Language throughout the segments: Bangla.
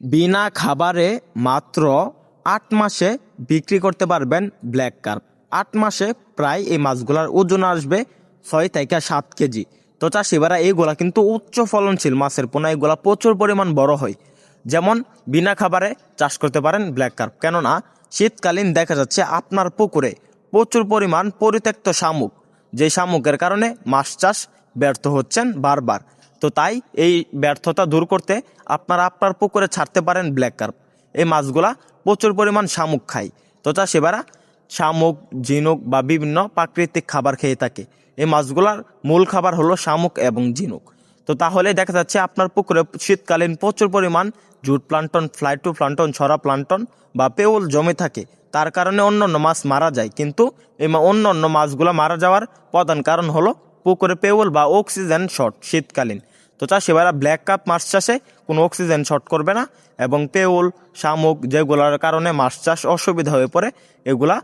বিনা খাবারে মাত্র আট মাসে বিক্রি করতে পারবেন ব্ল্যাক কার্প। আট মাসে প্রায় এই মাছগুলার ওজন আসবে ছয় থেকে সাত কেজি। তো চাষিবারা এইগুলা কিন্তু উচ্চ ফলনশীল মাছের পোনা, এগুলা প্রচুর পরিমাণ বড় হয়। যেমন বিনা খাবারে চাষ করতে পারেন ব্ল্যাক কার্প। কেননা শীতকালীন দেখা যাচ্ছে আপনার পুকুরে প্রচুর পরিমাণ পরিত্যক্ত শামুক। যে শামুকের কারণে মাছ চাষ ব্যর্থ হচ্ছেন বারবার। তো তাই এই ব্যর্থতা দূর করতে আপনারা আপনার পুকুরে ছাড়তে পারেন ব্ল্যাক কার্প এই মাছগুলা প্রচুর পরিমাণ শামুক খায়। তো চাষিবারা শামুক, ঝিনুক বা বিভিন্ন প্রাকৃতিক খাবার খেয়ে থাকে। এই মাছগুলার মূল খাবার হলো শামুক এবং ঝিনুক। তো তাহলে দেখা যাচ্ছে আপনার পুকুরে শীতকালীন প্রচুর পরিমাণ জুট প্লান্টন ফ্লাইটু প্লান্টন, ছড়া প্লান্টন বা পেউল জমে থাকে। তার কারণে অন্য অন্য মাছ মারা যায়। কিন্তু এই অন্য অন্য মাছগুলো মারা যাওয়ার প্রধান কারণ হলো পুকুরে পেউল বা অক্সিজেন শর্ট শীতকালীন। তো চাষিবারা ব্ল্যাক কাপ মাছ চাষে কোনো অক্সিজেন শর্ট করবে না এবং পেউল, শামুক যেগুলোর কারণে মাছ চাষ অসুবিধা হয়ে পড়ে, এগুলা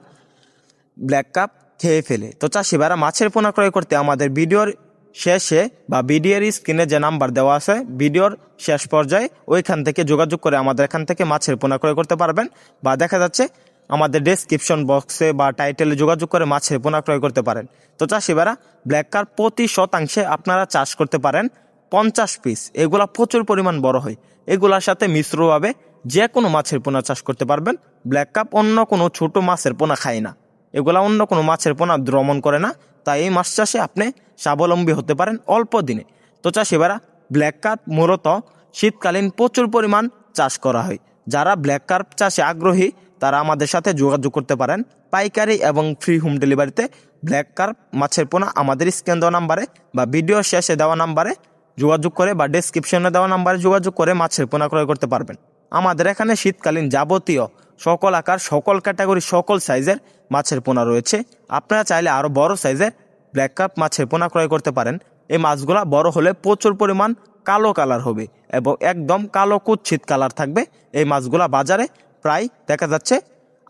ব্ল্যাক কাপ খেয়ে ফেলে। তো চাষিবারা মাছের পোনা ক্রয় করতে আমাদের ভিডিওর শেষে বা ভিডিওর স্ক্রিনে যে নাম্বার দেওয়া আছে, ভিডিওর শেষ পর্যায়ে ওইখান থেকে যোগাযোগ করে আমাদের এখান থেকে মাছের পোনা ক্রয় করতে পারবেন বা দেখা যাচ্ছে আমাদের ডেসক্রিপশন বক্সে বা টাইটেলে যোগাযোগ করে মাছের পোনা ক্রয় করতে পারেন। তো চাষিবারা ব্ল্যাক কাপ প্রতি শতাংশে আপনারা চাষ করতে পারেন পঞ্চাশ পিস এগুলা প্রচুর পরিমাণ বড় হয়। এগুলার সাথে মিশ্রভাবে যে কোনো মাছের পোনা চাষ করতে পারবেন। ব্ল্যাক কাপ অন্য কোনো ছোট মাছের পোনা খায় না। এগুলা অন্য কোনো মাছের পোনা দ্রমণ করে না। তাই এই মাছ চাষে আপনি স্বাবলম্বী হতে পারেন অল্প দিনে। তো চাষিবারা ব্ল্যাক কার্প মূলত শীতকালীন প্রচুর পরিমাণ চাষ করা হয়। যারা ব্ল্যাক কার্প চাষে আগ্রহী তারা আমাদের সাথে যোগাযোগ করতে পারেন। পাইকারি এবং ফ্রি হোম ডেলিভারিতে ব্ল্যাক কার্প মাছের পোনা, আমাদের স্ক্যান দেওয়া নাম্বারে বা ভিডিও শেষে দেওয়া নাম্বারে যোগাযোগ করে বা ডেসক্রিপশনে দেওয়া নাম্বারে যোগাযোগ করে মাছের পোনা ক্রয় করতে পারবেন। আমাদের এখানে শীতকালীন যাবতীয় সকল আকার, সকল ক্যাটাগরি সকল সাইজের মাছের পোনা রয়েছে। আপনারা চাইলে আরও বড় সাইজের ব্ল্যাক কাপ মাছের পোনা ক্রয় করতে পারেন। এই মাছগুলা বড় হলে প্রচুর পরিমাণ কালো কালার হবে এবং একদম কালো কুচ্ছিত কালার থাকবে। এই মাছগুলা বাজারে প্রায় দেখা যাচ্ছে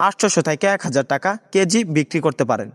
আটশোশো থেকে এক হাজার টাকা কেজি বিক্রি করতে পারেন।